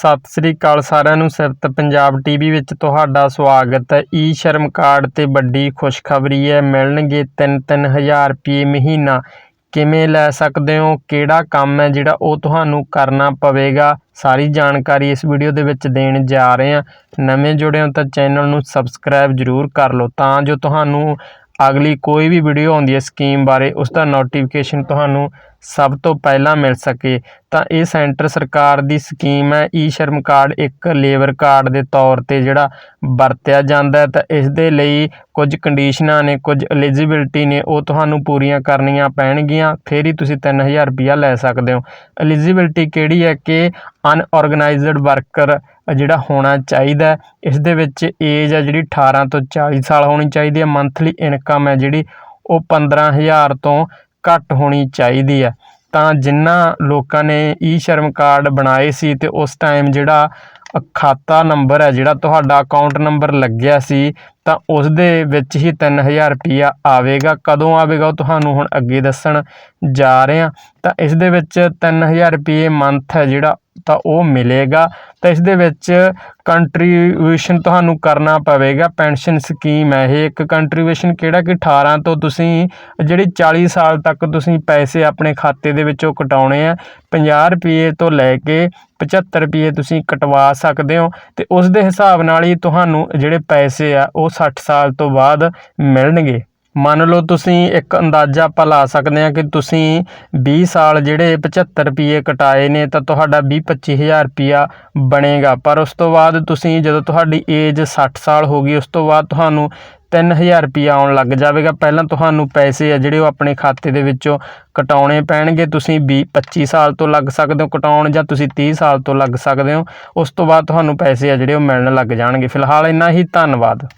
ਸਤਿ ਸ੍ਰੀ ਅਕਾਲ ਸਾਰਿਆਂ ਨੂੰ, ਸਿਫਤ ਪੰਜਾਬ ਟੀਵੀ ਵਿੱਚ ਤੁਹਾਡਾ ਸਵਾਗਤ ਹੈ। ਈ ਸ਼ਰਮ ਕਾਰਡ ਤੇ ਵੱਡੀ ਖੁਸ਼ਖਬਰੀ ਹੈ, ਮਿਲਣਗੇ 3-3000 ਰੁਪਏ ਮਹੀਨਾ। ਕਿਵੇਂ ਲੈ ਸਕਦੇ ਹੋ? ਕਿਹੜਾ ਕੰਮ ਹੈ ਜਿਹੜਾ ਉਹ ਤੁਹਾਨੂੰ ਕਰਨਾ ਪਵੇਗਾ? ਸਾਰੀ ਜਾਣਕਾਰੀ ਇਸ ਵੀਡੀਓ ਦੇ ਵਿੱਚ ਦੇਣ ਜਾ ਰਹੇ ਹਾਂ। ਨਵੇਂ ਜੁੜੇ ਹੋ ਤਾਂ ਚੈਨਲ ਨੂੰ ਸਬਸਕ੍ਰਾਈਬ ਜ਼ਰੂਰ ਕਰ ਲਓ, ਤਾਂ ਜੋ ਤੁਹਾਨੂੰ ਅਗਲੀ ਕੋਈ ਵੀ ਵੀਡੀਓ ਆਉਂਦੀ ਹੈ ਸਕੀਮ ਬਾਰੇ, ਉਸ ਦਾ ਨੋਟੀਫਿਕੇਸ਼ਨ ਤੁਹਾਨੂੰ ਸਭ ਤੋਂ ਪਹਿਲਾਂ ਮਿਲ ਸਕੇ। ਤਾਂ ਇਹ ਸੈਂਟਰ ਸਰਕਾਰ ਦੀ ਸਕੀਮ ਹੈ, ਈ ਸ਼ਰਮ ਕਾਰਡ ਇੱਕ ਲੇਬਰ ਕਾਰਡ ਦੇ ਤੌਰ ਤੇ ਜਿਹੜਾ ਵਰਤਿਆ ਜਾਂਦਾ ਤਾਂ ਇਸ ਦੇ ਲਈ ਕੁਝ ਕੰਡੀਸ਼ਨਾਂ ਨੇ, ਕੁਝ ਐਲੀਜੀਬਿਲਟੀ ਨੇ, ਉਹ ਤੁਹਾਨੂੰ ਪੂਰੀਆਂ ਕਰਨੀਆਂ ਪੈਣਗੀਆਂ। ਫਿਰ ਹੀ ਤੁਸੀਂ 3000 ਰੁਪਇਆ ਲੈ ਸਕਦੇ ਹੋ। ਐਲੀਜੀਬਿਲਟੀ ਕਿਹੜੀ ਹੈ ਕਿ ਅਨਆਰਗੇਨਾਈਜ਼ਡ ਵਰਕਰ ਜਿਹੜਾ ਹੋਣਾ ਚਾਹੀਦਾ ਇਸ ਦੇ ਵਿੱਚ ਏਜ ਹੈ ਜਿਹੜੀ 18 ਤੋਂ 40 ਸਾਲ ਹੋਣੀ ਚਾਹੀਦੀ ਹੈ। ਮੰਥਲੀ ਇਨਕਮ ਹੈ ਜਿਹੜੀ ਉਹ 15000 ਤੋਂ ਘੱਟ ਹੋਣੀ ਚਾਹੀਦੀ ਹੈ। ਤਾਂ ਜਿਨ੍ਹਾਂ ਲੋਕਾਂ ਨੇ ਈ ਸ਼ਰਮ ਕਾਰਡ ਬਣਾਏ ਸੀ ਤੇ ਉਸ ਟਾਈਮ ਜਿਹੜਾ ਖਾਤਾ ਨੰਬਰ ਹੈ, ਜਿਹੜਾ ਤੁਹਾਡਾ ਅਕਾਊਂਟ ਨੰਬਰ ਲੱਗਿਆ ਸੀ, ਤਾਂ ਉਸ ਦੇ ਵਿੱਚ ਹੀ 3000 ਰੁਪਇਆ ਆਵੇਗਾ। ਕਦੋਂ ਆਵੇਗਾ ਉਹ ਤੁਹਾਨੂੰ ਹੁਣ ਅੱਗੇ ਦੱਸਣ ਜਾ ਰਹੇ ਹਾਂ। ਤਾਂ ਇਸ ਦੇ ਵਿੱਚ 3000 ਰੁਪਏ ਮੰਥ ਹੈ ਜਿਹੜਾ ਤਾਂ ਉਹ ਮਿਲੇਗਾ। ਤਾਂ ਇਸ ਦੇ ਵਿੱਚ ਕੰਟਰੀਬਿਊਸ਼ਨ ਤੁਹਾਨੂੰ ਕਰਨਾ ਪਵੇਗਾ। ਪੈਨਸ਼ਨ ਸਕੀਮ ਹੈ ਇਹ। ਇੱਕ ਕੰਟਰੀਬਿਊਸ਼ਨ ਕਿਹੜਾ ਕਿ 18 ਤੋਂ ਤੁਸੀਂ ਜਿਹੜੀ 40 ਸਾਲ ਤੱਕ ਤੁਸੀਂ ਪੈਸੇ ਆਪਣੇ ਖਾਤੇ ਦੇ ਵਿੱਚੋਂ ਕਟਾਉਣੇ ਆ 50 ਰੁਪਏ ਤੋਂ ਲੈ ਕੇ 75 ਰੁਪਏ ਤੁਸੀਂ ਕਟਵਾ ਸਕਦੇ ਹੋ ਤੇ ਉਸ ਦੇ ਹਿਸਾਬ ਨਾਲ ਹੀ ਤੁਹਾਨੂੰ ਜਿਹੜੇ ਪੈਸੇ ਆ ਉਹ 60 ਸਾਲ ਤੋਂ ਬਾਅਦ ਮਿਲਣਗੇ। ਮੰਨ ਲਓ ਤੁਸੀਂ ਇੱਕ ਅੰਦਾਜ਼ਾ ਆਪਾਂ ਲਾ ਸਕਦੇ ਹਾਂ ਕਿ ਤੁਸੀਂ 20 ਸਾਲ ਜਿਹੜੇ 75 ਰੁਪਏ ਕਟਾਏ ਨੇ ਤਾਂ ਤੁਹਾਡਾ 20 25000 ਰੁਪਿਆ ਬਣੇਗਾ। ਪਰ ਉਸ ਤੋਂ ਬਾਅਦ ਤੁਸੀਂ ਜਦੋਂ ਤੁਹਾਡੀ ਏਜ 60 ਸਾਲ ਹੋ ਗਈ, ਉਸ ਤੋਂ ਬਾਅਦ ਤੁਹਾਨੂੰ 3000 ਰੁਪਿਆ ਆਉਣ ਲੱਗ ਜਾਵੇਗਾ। ਪਹਿਲਾਂ ਤੁਹਾਨੂੰ ਪੈਸੇ ਆ ਜਿਹੜੇ ਉਹ ਆਪਣੇ ਖਾਤੇ ਦੇ ਵਿੱਚੋਂ ਕਟਾਉਣੇ ਪੈਣਗੇ। ਤੁਸੀਂ 20 25 ਸਾਲ ਤੋਂ ਲੱਗ ਸਕਦੇ ਹੋ ਕਟਾਉਣ ਜਾਂ ਤੁਸੀਂ 30 ਸਾਲ ਤੋਂ ਲੱਗ ਸਕਦੇ ਹੋ। ਉਸ ਤੋਂ ਬਾਅਦ ਤੁਹਾਨੂੰ ਪੈਸੇ ਆ ਜਿਹੜੇ ਉਹ ਮਿਲਣ ਲੱਗ ਜਾਣਗੇ। ਫਿਲਹਾਲ ਇੰਨਾ ਹੀ, ਧੰਨਵਾਦ।